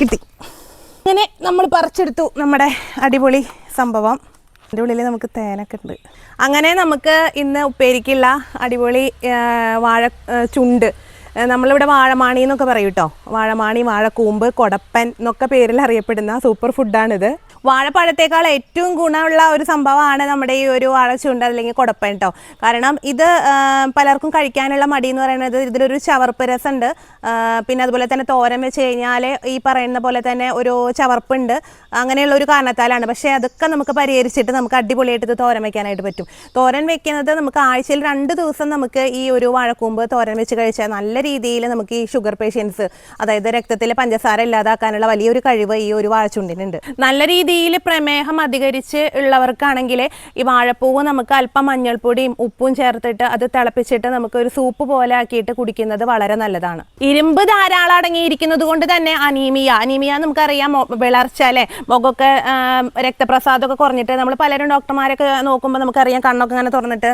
കിട്ടി. അങ്ങനെ നമ്മൾ പറിച്ചെടുത്തു നമ്മുടെ അടിപൊളി സംഭവം. അതിന്റെ ഉള്ളിൽ നമുക്ക് തേനൊക്കെ ഉണ്ട്. അങ്ങനെ നമുക്ക് ഇന്ന് ഉപ്പേരിക്കുള്ള അടിപൊളി വാഴ ചുണ്ട് നമ്മളിവിടെ വാഴമാണി എന്നൊക്കെ പറയും കേട്ടോ വാഴമാണി വാഴക്കൂമ്പ് കൊടപ്പൻ എന്നൊക്കെ പേരിൽ അറിയപ്പെടുന്ന സൂപ്പർ ഫുഡാണിത്. വാഴപ്പഴത്തേക്കാൾ ഏറ്റവും ഗുണമുള്ള ഒരു സംഭവമാണ് നമ്മുടെ ഈ ഒരു വാഴച്ചുണ്ട് അല്ലെങ്കിൽ കൊടപ്പൻ കേട്ടോ കാരണം ഇത് പലർക്കും കഴിക്കാനുള്ള മടി എന്ന് പറയുന്നത് ഇതിലൊരു ചവർപ്പ് രസമുണ്ട്. പിന്നെ അതുപോലെ തന്നെ തോരൻ വെച്ച് കഴിഞ്ഞാൽ ഈ പറയുന്ന പോലെ തന്നെ ഒരു ചവർപ്പുണ്ട്. അങ്ങനെയുള്ള ഒരു കാരണത്താലാണ്. പക്ഷേ അതൊക്കെ നമുക്ക് പരിഹരിച്ചിട്ട് നമുക്ക് അടിപൊളിയായിട്ട് ഇത് തോരൻ വെക്കാനായിട്ട് പറ്റും. തോരൻ വെക്കുന്നത് നമുക്ക് ആഴ്ചയിൽ രണ്ട് ദിവസം നമുക്ക് ഈ ഒരു വാഴക്കൂമ്പ് തോരൻ വെച്ച് കഴിച്ചാൽ നല്ല രീതിയിൽ നമുക്ക് ഈ ഷുഗർ പേഷ്യൻസ് അതായത് രക്തത്തിലെ പഞ്ചസാര ഇല്ലാതാക്കാനുള്ള വലിയൊരു കഴിവ് ഈ ഒരു വാഴച്ചുണ്ടിനുണ്ട്. നല്ല രീതിയിൽ പ്രമേഹം അധികരിച്ച് ഉള്ളവർക്കാണെങ്കിൽ ഈ വാഴപ്പൂവ് നമുക്ക് അല്പം മഞ്ഞൾപ്പൊടിയും ഉപ്പും ചേർത്തിട്ട് അത് തിളപ്പിച്ചിട്ട് നമുക്ക് ഒരു സൂപ്പ് പോലെ ആക്കിയിട്ട് കുടിക്കുന്നത് വളരെ നല്ലതാണ്. ഇരുമ്പ് ധാരാളം അടങ്ങിയിരിക്കുന്നത് കൊണ്ട് തന്നെ അനീമിയ അനീമിയ നമുക്കറിയാം വിളർച്ച അല്ലെ? മുഖമൊക്കെ രക്തപ്രസാദമൊക്കെ കുറഞ്ഞിട്ട് നമ്മൾ പലരും ഡോക്ടർമാരൊക്കെ നോക്കുമ്പോൾ നമുക്കറിയാം കണ്ണൊക്കെ ഇങ്ങനെ തുറന്നിട്ട്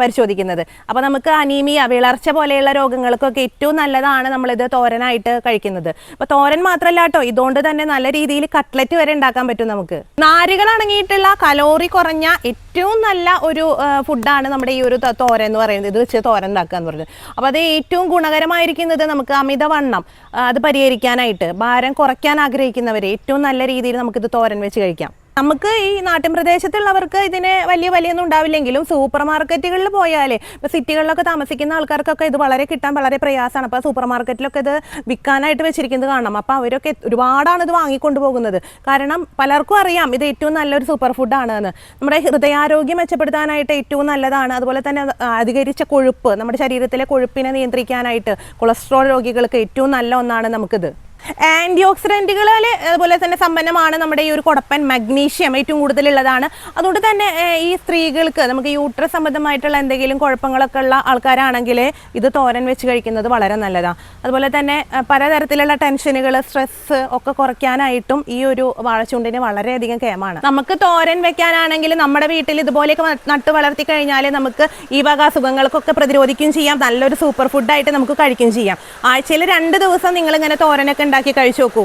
പരിശോധിക്കുന്നത്. അപ്പോൾ നമുക്ക് അനീമിയ വിളർച്ച പോലെയുള്ള രോഗങ്ങൾക്കൊക്കെ ഏറ്റവും നല്ലതാണ് നമ്മളിത് തോരനായിട്ട് കഴിക്കുന്നത്. അപ്പോൾ തോരൻ മാത്രമല്ല കേട്ടോ ഇതുകൊണ്ട് തന്നെ നല്ല രീതിയിൽ കട്ട്ലറ്റ് വരെ ഉണ്ടാക്കാൻ പറ്റും നമുക്ക്. നാരുകൾ അടങ്ങിയിട്ടുള്ള കലോറി കുറഞ്ഞ ഏറ്റവും നല്ല ഒരു ഫുഡാണ് നമ്മുടെ ഈ ഒരു തോരൻ എന്ന് പറയുന്നത്. ഇത് വെച്ച് തോരൻ ഉണ്ടാക്കുക എന്ന് പറയുന്നത് അപ്പോൾ അത് ഏറ്റവും ഗുണകരമായിരിക്കുന്നത് നമുക്ക് അമിതവണ്ണം അത് പരിഹരിക്കാനായിട്ട് ഭാരം കുറയ്ക്കാൻ ആഗ്രഹിക്കുന്നവർ ഏറ്റവും നല്ല രീതിയിൽ നമുക്കിത് തോരൻ വെച്ച് കഴിക്കാം. നമുക്ക് ഈ നാട്ടിൻ പ്രദേശത്തുള്ളവർക്ക് ഇതിന് വലിയ വലിയൊന്നും ഉണ്ടാവില്ലെങ്കിലും സൂപ്പർ മാർക്കറ്റുകളിൽ പോയാലേ ഇപ്പോൾ സിറ്റികളിലൊക്കെ താമസിക്കുന്ന ആൾക്കാർക്കൊക്കെ ഇത് വളരെ കിട്ടാൻ വളരെ പ്രയാസമാണ്. അപ്പോൾ സൂപ്പർ മാർക്കറ്റിലൊക്കെ ഇത് വിൽക്കാനായിട്ട് വെച്ചിരിക്കുന്നത് കാണണം. അപ്പോൾ അവരൊക്കെ ഒരുപാടാണ് ഇത് വാങ്ങിക്കൊണ്ട് പോകുന്നത് കാരണം പലർക്കും അറിയാം ഇത് ഏറ്റവും നല്ലൊരു സൂപ്പർ ഫുഡാണ് എന്ന് നമ്മുടെ ഹൃദയാരോഗ്യം മെച്ചപ്പെടുത്താനായിട്ട് ഏറ്റവും നല്ലതാണ്. അതുപോലെ തന്നെ അധികരിച്ച കൊഴുപ്പ് നമ്മുടെ ശരീരത്തിലെ കൊഴുപ്പിനെ നിയന്ത്രിക്കാനായിട്ട് കൊളസ്ട്രോൾ രോഗികൾക്ക് ഏറ്റവും നല്ല ഒന്നാണ് നമുക്കിത്. ആന്റി ഓക്സിഡന്റുകളിൽ അതുപോലെ തന്നെ സമ്പന്നമാണ് നമ്മുടെ ഈ ഒരു കുടപ്പൻ മഗ്നീഷ്യം ഏറ്റവും കൂടുതലുള്ളതാണ്. അതുകൊണ്ട് തന്നെ ഈ സ്ത്രീകൾക്ക് നമുക്ക് യൂട്രസ് സംബന്ധമായിട്ടുള്ള എന്തെങ്കിലും കുഴപ്പങ്ങളൊക്കെ ഉള്ള ആൾക്കാരാണെങ്കിൽ ഇത് തോരൻ വെച്ച് കഴിക്കുന്നത് വളരെ നല്ലതാണ് അതുപോലെ തന്നെ പലതരത്തിലുള്ള ടെൻഷനുകൾ സ്ട്രെസ് ഒക്കെ കുറയ്ക്കാനായിട്ടും ഈ ഒരു വാഴച്ചുണ്ടിന് വളരെയധികം കേമാണ് നമുക്ക് തോരൻ വെക്കാനാണെങ്കിൽ നമ്മുടെ വീട്ടിൽ ഇതുപോലെയൊക്കെ നട്ടു വളർത്തി കഴിഞ്ഞാൽ നമുക്ക് ഈ വക അസുഖങ്ങൾക്കൊക്കെ പ്രതിരോധിക്കുകയും ചെയ്യാം. നല്ലൊരു സൂപ്പർ ഫുഡായിട്ട് നമുക്ക് കഴിക്കുകയും ചെയ്യാം. ആഴ്ചയിൽ രണ്ട് ദിവസം നിങ്ങൾ ഇങ്ങനെ തോരനൊക്കെ ഉണ്ടാക്കി കഴിച്ചു നോക്കൂ.